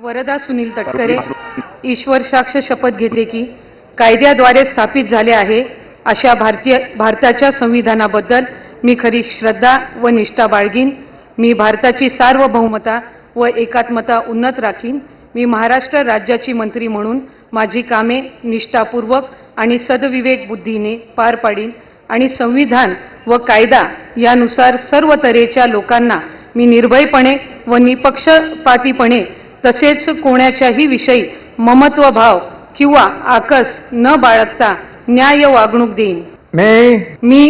वरदा सुनील तटकरे ईश्वर साक्ष शपथ घेते की कायद्याद्वारे स्थापित झाले आहे अशा भारतीय भारताच्या संविधानाबद्दल मी खरी श्रद्धा व निष्ठा बाळगीन. मी भारताची सार्वभौमता व एकात्मता उन्नत राखीन. मी महाराष्ट्र राज्याची मंत्री म्हणून माझी कामे निष्ठापूर्वक आणि सदविवेक बुद्धीने पार पाडीन आणि संविधान व कायदा यानुसार सर्व तऱ्हेच्या लोकांना मी निर्भयपणे व निपक्षपातीपणे तसेच कोणाच्याही विषयी ममत्व भाव किंवा आकस न बाळगता न्याय वागणूक देईन. मी. मी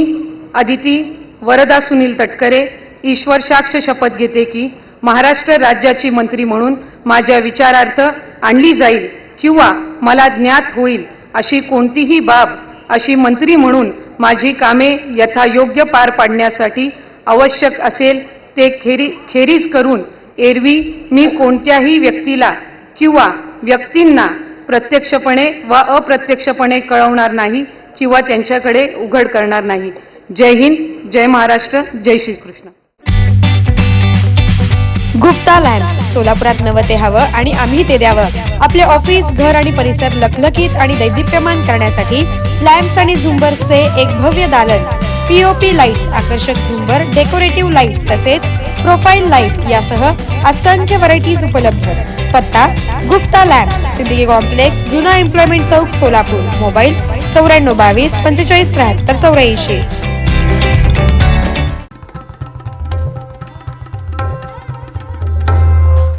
अदिती वरदा सुनील तटकरे ईश्वर साक्ष शपथ घेते की महाराष्ट्र राज्याची मंत्री म्हणून माझ्या विचारार्थ आणली जाईल किंवा मला ज्ञात होईल अशी कोणतीही बाब अशी मंत्री म्हणून माझी कामे यथायोग्य पार पाडण्यासाठी आवश्यक असेल ते खेरी खेरीज करून एरवी मी कोणत्याही व्यक्तीला किंवा व्यक्तींना प्रत्यक्षपणे वा अप्रत्यक्षपणे कळवणार नाही किंवा त्यांच्याकडे उघड करणार नाही. जय हिंद जय महाराष्ट्र जय श्रीकृष्ण. गुप्ता लॅम्प्स सोलापुरात नवं ते हवं आणि आम्ही ते द्यावं. आपले ऑफिस घर आणि परिसर लखलखीत आणि दैदिप्यमान करण्यासाठी लॅम्प्स आणि झुंबर्सचे एक भव्य दालन. पीओपी लाईट्स आकर्षक झुंबर डेकोरेटिव्ह लाईट्स तसेच प्रोफाईल लाइट यासह असंख्य व्हरायटीज उपलब्ध. पत्ता गुप्ता लॅब्स सिद्दीकी कॉम्प्लेक्स जुना एम्प्लॉयमेंट चौक सोलापूर. मोबाईल चौऱ्याण्णव बावीस पंचेचाळीस त्र्याहत्तर चौऱ्याऐंशी.